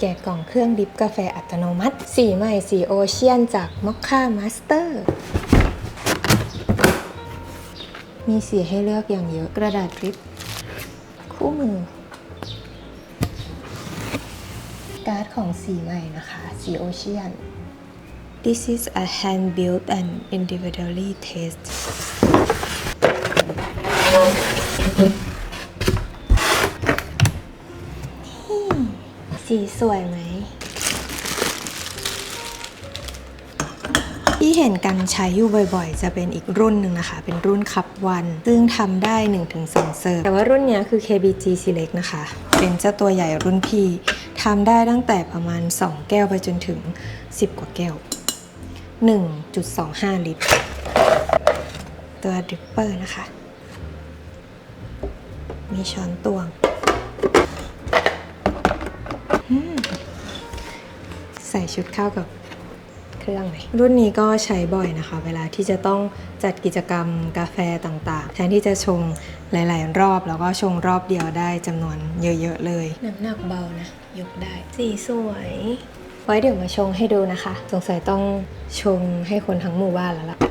แกะกล่องเครื่องดริฟกาแฟอัตโนมัติ สีใหม่สีโอเชียนจากมอคค่ามาสเตอร์มีสีให้เลือกอย่างเยอะกระดาษดริปคู่มือ การ์ดของสีใหม่นะคะ สีโอเชียน This is a hand-built and individually taste สีสวยไหม ที่เห็นกันใช้อยู่บ่อยๆ จะเป็นอีกรุ่นหนึ่งนะคะ เป็นรุ่นคับวัน ซึ่งทำได้ 1-2 เซิร์ฟแต่ว่ารุ่นนี้คือ KBG Select นะคะ เป็นเจ้าตัวใหญ่รุ่นพี่ทำได้ตั้งแต่ประมาณ 2 แก้วไปจนถึง 10 กว่าแก้ว 1.25 ลิตร ตัวดริปเปอร์นะคะ มีช้อนตวง ใส่ชุดเข้ากับเครื่องเลยรุ่นนี้ก็ใช้บ่อยนะคะ เวลาที่จะต้องจัดกิจกรรมกาแฟต่างๆ แทนที่จะชงหลาย ๆ รอบ แล้วก็ชงรอบเดียวได้จำนวนเยอะ ๆ เลย น้ำหนักเบานะ ยกได้ สีสวย ไว้เดี๋ยวมาชงให้ดูนะคะ สงสัยต้องชงให้คนทั้งหมู่บ้านแล้วล่ะ